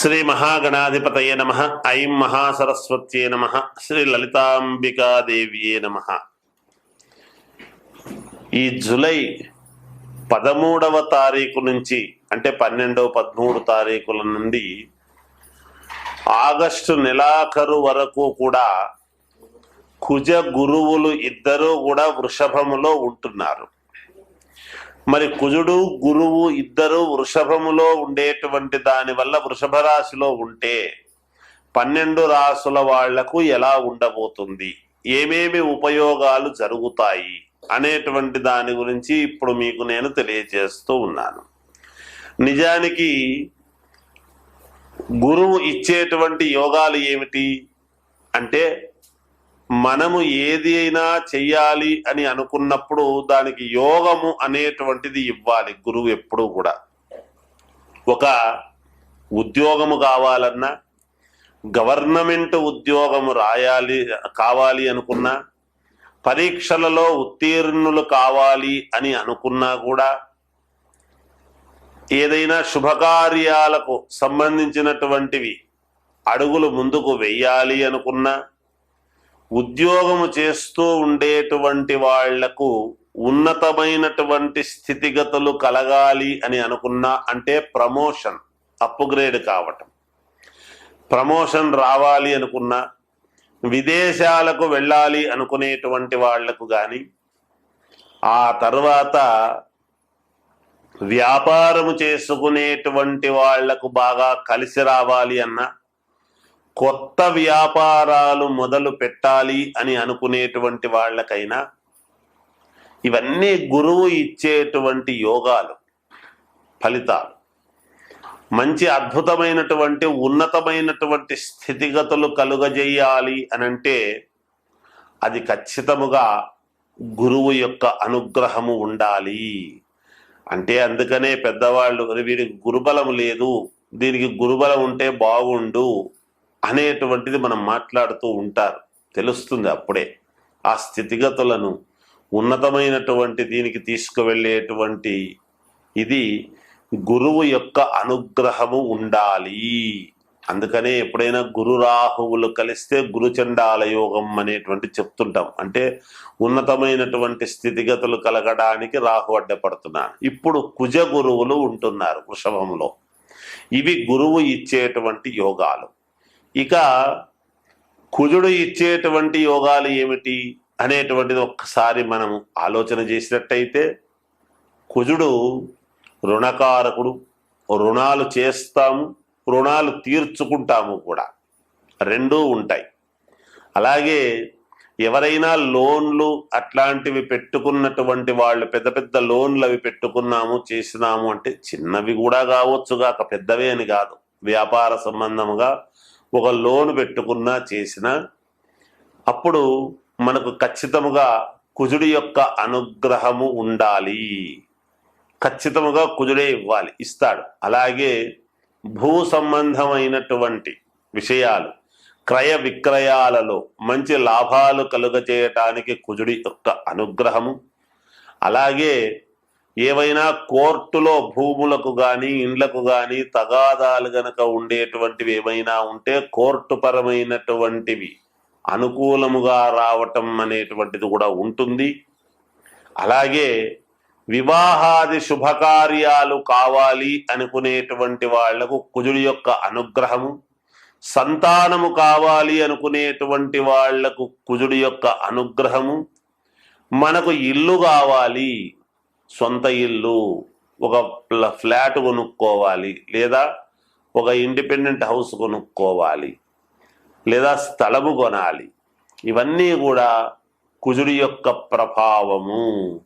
శ్రీ మహాగణాధిపతయే నమ ఐం మహాసరస్వత్యే నమ శ్రీ లలితాంబికాదేవ్యే నమ. ఈ జులై పదమూడవ తారీఖు నుంచి అంటే పన్నెండవ పదమూడు తారీఖుల నుండి ఆగస్టు నెలాఖరు వరకు కూడా కుజ గురువులు ఇద్దరూ కూడా వృషభములో ఉంటున్నారు. మరి కుజుడు గురువు ఇద్దరు వృషభములో ఉండేటువంటి దాని వల్ల వృషభ రాశిలో ఉంటే పన్నెండు రాసుల వాళ్ళకు ఎలా ఉండబోతుంది? ఏమేమి ఉపయోగాలు జరుగుతాయి? అనేటువంటి దాని గురించి ఇప్పుడు మీకు నేను తెలియజేస్తూ ఉన్నాను. నిజానికి గురువు ఇచ్చేటువంటి యోగాలు ఏమిటి? అంటే మనము ఏది అయినా చెయ్యాలి అని అనుకున్నప్పుడు దానికి యోగము అనేటువంటిది ఇవ్వాలి గురువు ఎప్పుడూ కూడా. ఒక ఉద్యోగము కావాలన్నా గవర్నమెంట్ ఉద్యోగము రాయాలి కావాలి అనుకున్నా పరీక్షలలో ఉత్తీర్ణులు కావాలి అని అనుకున్నా కూడా ఏదైనా శుభకార్యాలకు సంబంధించినటువంటివి అడుగులు ముందుకు వెయ్యాలి అనుకున్నా ఉద్యోగము చేస్తూ ఉండేటువంటి వాళ్ళకు ఉన్నతమైనటువంటి స్థితిగతులు కలగాలి అని అనుకున్నా అంటే ప్రమోషన్ అప్గ్రేడ్ కావటం. ప్రమోషన్ రావాలి అనుకున్నా విదేశాలకు వెళ్ళాలి అనుకునేటువంటి వాళ్ళకు కానీ ఆ తర్వాత వ్యాపారము చేసుకునేటువంటి వాళ్ళకు బాగా కలిసి రావాలి అన్నా కొత్త వ్యాపారాలు మొదలు పెట్టాలి అని అనుకునేటువంటి వాళ్ళకైనా ఇవన్నీ గురువు ఇచ్చేటువంటి యోగాలు ఫలితాలు. మంచి అద్భుతమైనటువంటి ఉన్నతమైనటువంటి స్థితిగతులు కలుగజేయాలి అనంటే అది ఖచ్చితముగా గురువు యొక్క అనుగ్రహము ఉండాలి. అంటే అందుకనే పెద్దవాళ్ళు "అరే, వీడికి గురుబలం లేదు దీనికి గురుబలం ఉంటే బాగుండు అనేటువంటిది మనం మాట్లాడుతూ ఉంటారు. తెలుస్తుంది అప్పుడే. ఆ స్థితిగతులను ఉన్నతమైనటువంటి దీనికి తీసుకువెళ్ళేటువంటి ఇది గురువు యొక్క అనుగ్రహము ఉండాలి. అందుకనే ఎప్పుడైనా గురు రాహువులు కలిస్తే గురుచండాల యోగం అనేటువంటి చెప్తుంటాం. అంటే ఉన్నతమైనటువంటి స్థితిగతులు కలగడానికి రాహు అడ్డపడుతున్నాను ఇప్పుడు కుజ గురువులు ఉంటున్నారు వృషభంలో. ఇవి గురువు ఇచ్చేటువంటి యోగాలు. ఇక కుజుడు ఇచ్చేటువంటి యోగాలు ఏమిటి అనేటువంటిది ఒక్కసారి మనం ఆలోచన చేసినట్టయితే కుజుడు రుణకారకుడు రుణాలు చేస్తాము రుణాలు తీర్చుకుంటాము కూడా. రెండూ ఉంటాయి. అలాగే ఎవరైనా లోన్లు అట్లాంటివి పెట్టుకున్నటువంటి వాళ్ళు పెద్ద పెద్ద లోన్లు అవి పెట్టుకున్నాము చేసినాము అంటే చిన్నవి కూడా కావచ్చు కాక పెద్దవే అని కాదు. వ్యాపార సంబంధముగా ఒక లోన్ పెట్టుకున్నా చేసినా అప్పుడు మనకు ఖచ్చితముగా కుజుడి యొక్క అనుగ్రహము ఉండాలి. ఖచ్చితముగా కుజుడే ఇవ్వాలి ఇస్తాడు. అలాగే భూ సంబంధమైనటువంటి విషయాలు క్రయ విక్రయాలలో మంచి లాభాలు కలుగజేయటానికి కుజుడి యొక్క అనుగ్రహము అలాగే ఏవైనా కోర్టులో భూములకు కానీ ఇండ్లకు కానీ తగాదాలు గనక ఉండేటువంటివి ఏమైనా ఉంటే కోర్టు పరమైనటువంటివి అనుకూలముగా రావటం అనేటువంటిది కూడా ఉంటుంది. అలాగే వివాహాది శుభకార్యాలు కావాలి అనుకునేటువంటి వాళ్ళకు కుజుడి యొక్క అనుగ్రహము సంతానము కావాలి అనుకునేటువంటి వాళ్ళకు కుజుడి యొక్క అనుగ్రహము మనకు ఇల్లు కావాలి సొంత ఇల్లు ఒక ఫ్లాట్ కొనుక్కోవాలి లేదా ఒక ఇండిపెండెంట్ హౌస్ కొనుక్కోవాలి లేదా స్థలము కొనాలి. ఇవన్నీ కూడా కుజుడి యొక్క ప్రభావము.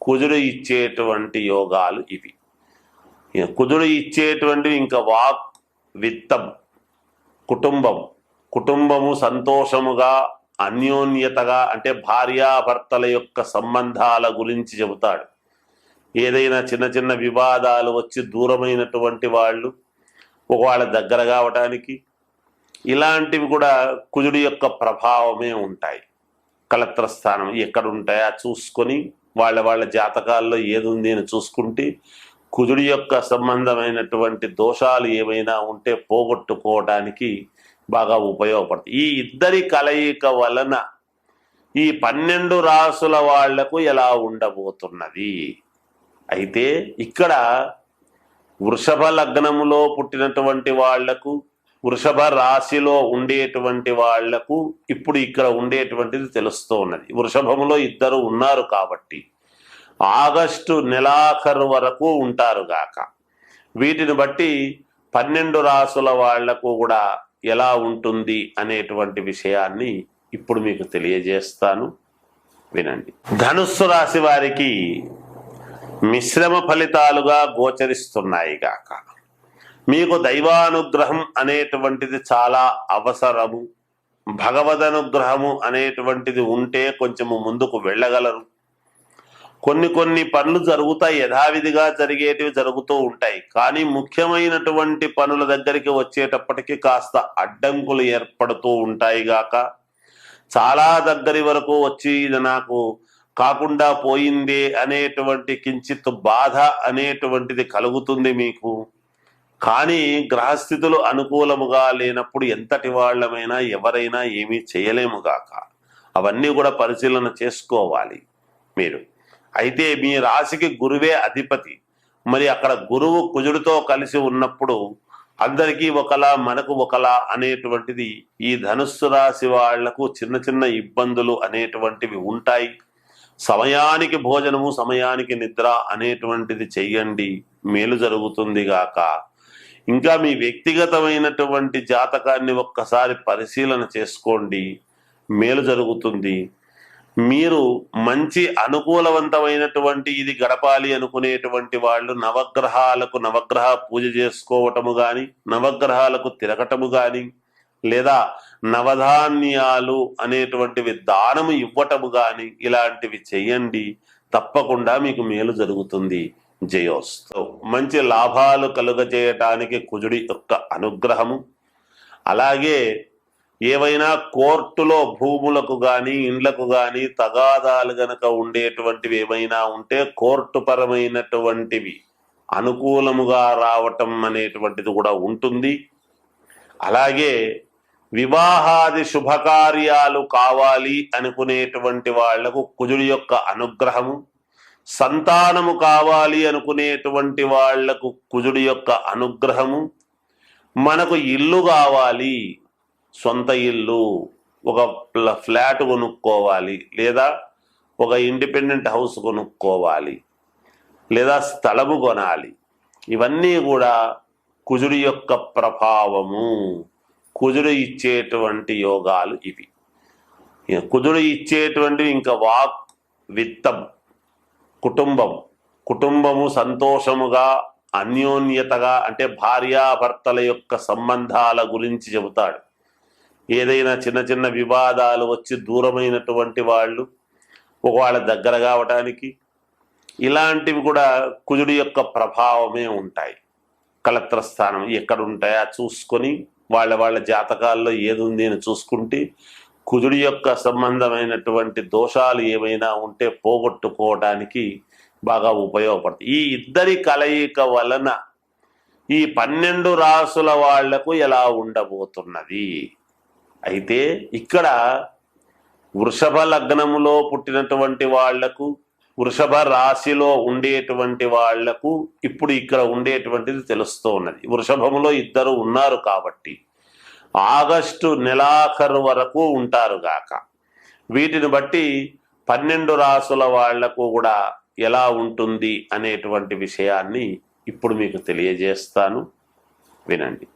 కుజుడు ఇచ్చేటువంటి యోగాలు ఇవి. కుజుడు ఇచ్చేటువంటివి ఇంకా వాక్ విత్తం కుటుంబం. కుటుంబము సంతోషముగా అన్యోన్యతగా అంటే భార్యాభర్తల యొక్క సంబంధాల గురించి చెబుతాడు. ఏదైనా చిన్న చిన్న వివాదాలు వచ్చి దూరమైనటువంటి వాళ్ళు ఒకవేళ దగ్గర కావటానికి ఇలాంటివి కూడా కుజుడి యొక్క ప్రభావమే ఉంటాయి. కలత్ర స్థానం ఎక్కడుంటాయో చూసుకొని వాళ్ళ వాళ్ళ జాతకాల్లో ఏది ఉంది అని చూసుకుంటే కుజుడి యొక్క సంబంధమైనటువంటి దోషాలు ఏమైనా ఉంటే పోగొట్టుకోవడానికి బాగా ఉపయోగపడుతుంది ఈ ఇద్దరి కలయిక వలన ఈ పన్నెండు రాసుల వాళ్ళకు ఎలా ఉండబోతున్నది? అయితే ఇక్కడ వృషభ లగ్నములో పుట్టినటువంటి వాళ్ళకు వృషభ రాశిలో ఉండేటువంటి వాళ్ళకు ఇప్పుడు ఇక్కడ ఉండేటువంటిది తెలుస్తూ ఉన్నది. వృషభములో ఇద్దరు ఉన్నారు కాబట్టి ఆగస్టు నెలాఖరు వరకు ఉంటారు గాక. వీటిని బట్టి పన్నెండు రాసుల వాళ్ళకు కూడా ఎలా ఉంటుంది అనేటువంటి విషయాన్ని ఇప్పుడు మీకు తెలియజేస్తాను. వినండి. ధనుస్సు రాశి వారికి మిశ్రమ ఫలితాలుగా గోచరిస్తున్నాయి గాక. మీకు దైవానుగ్రహం అనేటువంటిది చాలా అవసరము. భగవదనుగ్రహము అనేటువంటిది ఉంటే కొంచెము ముందుకు వెళ్ళగలరు. కొన్ని కొన్ని పనులు జరుగుతాయి యథావిధిగా జరిగేటివి జరుగుతూ ఉంటాయి. కానీ ముఖ్యమైనటువంటి పనుల దగ్గరికి వచ్చేటప్పటికి కాస్త అడ్డంకులు ఏర్పడుతూ ఉంటాయి గాక. చాలా దగ్గరి వరకు వచ్చి ఇది నాకు కాకుండా పోయిందే అనేటువంటి కించిత్ బాధ అనేటువంటిది కలుగుతుంది మీకు. కానీ గ్రహస్థితులు అనుకూలముగా లేనప్పుడు ఎంతటి వాళ్ళమైనా ఎవరైనా ఏమీ చేయలేము కాక అవన్నీ కూడా పరిశీలన చేసుకోవాలి మీరు. అయితే మీ రాశికి గురువే అధిపతి. మరి అక్కడ గురువు కుజుడితో కలిసి ఉన్నప్పుడు అందరికీ ఒకలా మనకు ఒకలా అనేటువంటిది ఈ ధనుస్సు రాశి వాళ్ళకు చిన్న చిన్న ఇబ్బందులు అనేటువంటివి ఉంటాయి. సమయానికి భోజనము సమయానికి నిద్ర అనేటువంటిది చెయ్యండి. మేలు జరుగుతుంది గాక. ఇంకా మీ వ్యక్తిగతమైనటువంటి జాతకాన్ని ఒక్కసారి పరిశీలన చేసుకోండి. మేలు జరుగుతుంది. మీరు మంచి అనుకూలవంతమైనటువంటి ఇది గడపాలి అనుకునేటువంటి వాళ్ళు నవగ్రహాలకు నవగ్రహ పూజ చేసుకోవటము కానీ నవగ్రహాలకు తిరగటము కానీ లేదా నవధాన్యాలు అనేటువంటివి దానము ఇవ్వటము గాని ఇలాంటివి చెయ్యండి తప్పకుండా మీకు మేలు జరుగుతుంది. జయోస్తు. మంచి లాభాలు కలుగజేయటానికి కుజుడి యొక్క అనుగ్రహము. అలాగే ఏవైనా కోర్టులో భూములకు గాని ఇండ్లకు గాని తగాదాలు గనక ఉండేటువంటివి ఏమైనా ఉంటే కోర్టు పరమైనటువంటివి అనుకూలముగా రావటం అనేటువంటిది కూడా ఉంటుంది. అలాగే వివాహాది శుభకార్యాలు కావాలి అనుకునేటువంటి వాళ్ళకు కుజుడి యొక్క అనుగ్రహము సంతానము కావాలి అనుకునేటువంటి వాళ్ళకు కుజుడి యొక్క అనుగ్రహము మనకు ఇల్లు కావాలి సొంత ఇల్లు ఒక ఫ్లాట్ కొనుక్కోవాలి లేదా ఒక ఇండిపెండెంట్ హౌస్ కొనుక్కోవాలి లేదా స్థలము కొనాలి. ఇవన్నీ కూడా కుజుడి యొక్క ప్రభావము. కుజుడు ఇచ్చేటువంటి యోగాలు ఇవి. కుదురు కుజుడు ఇచ్చేటువంటివి ఇంకా వాక్ విత్తం కుటుంబం. కుటుంబము సంతోషముగా అన్యోన్యతగా అంటే భార్యాభర్తల యొక్క సంబంధాల గురించి చెబుతాడు. ఏదైనా చిన్న చిన్న వివాదాలు వచ్చి దూరమైనటువంటి వాళ్ళు ఒకవేళ దగ్గర కావటానికి ఇలాంటివి కూడా కుజుడి యొక్క ప్రభావమే ఉంటాయి. కలత్ర స్థానం ఎక్కడ చూసుకొని వాళ్ళ వాళ్ళ జాతకాల్లో ఏది ఉంది అని చూసుకుంటే కుజుడి యొక్క సంబంధమైనటువంటి దోషాలు ఏమైనా ఉంటే పోగొట్టుకోవడానికి బాగా ఉపయోగపడుతుంది. ఈ ఇద్దరి కలయిక వలన ఈ పన్నెండు రాసుల వాళ్ళకు ఎలా ఉండబోతున్నది? అయితే ఇక్కడ వృషభ లగ్నములో పుట్టినటువంటి వాళ్ళకు వృషభ రాశిలో ఉండేటువంటి వాళ్ళకు ఇప్పుడు ఇక్కడ ఉండేటువంటిది తెలుస్తూ ఉన్నది. వృషభములో ఇద్దరు ఉన్నారు కాబట్టి ఆగస్టు నెలాఖరు వరకు ఉంటారు గాక. వీటిని బట్టి పన్నెండు రాసుల వాళ్ళకు కూడా ఎలా ఉంటుంది అనేటువంటి విషయాన్ని ఇప్పుడు మీకు తెలియజేస్తాను. వినండి.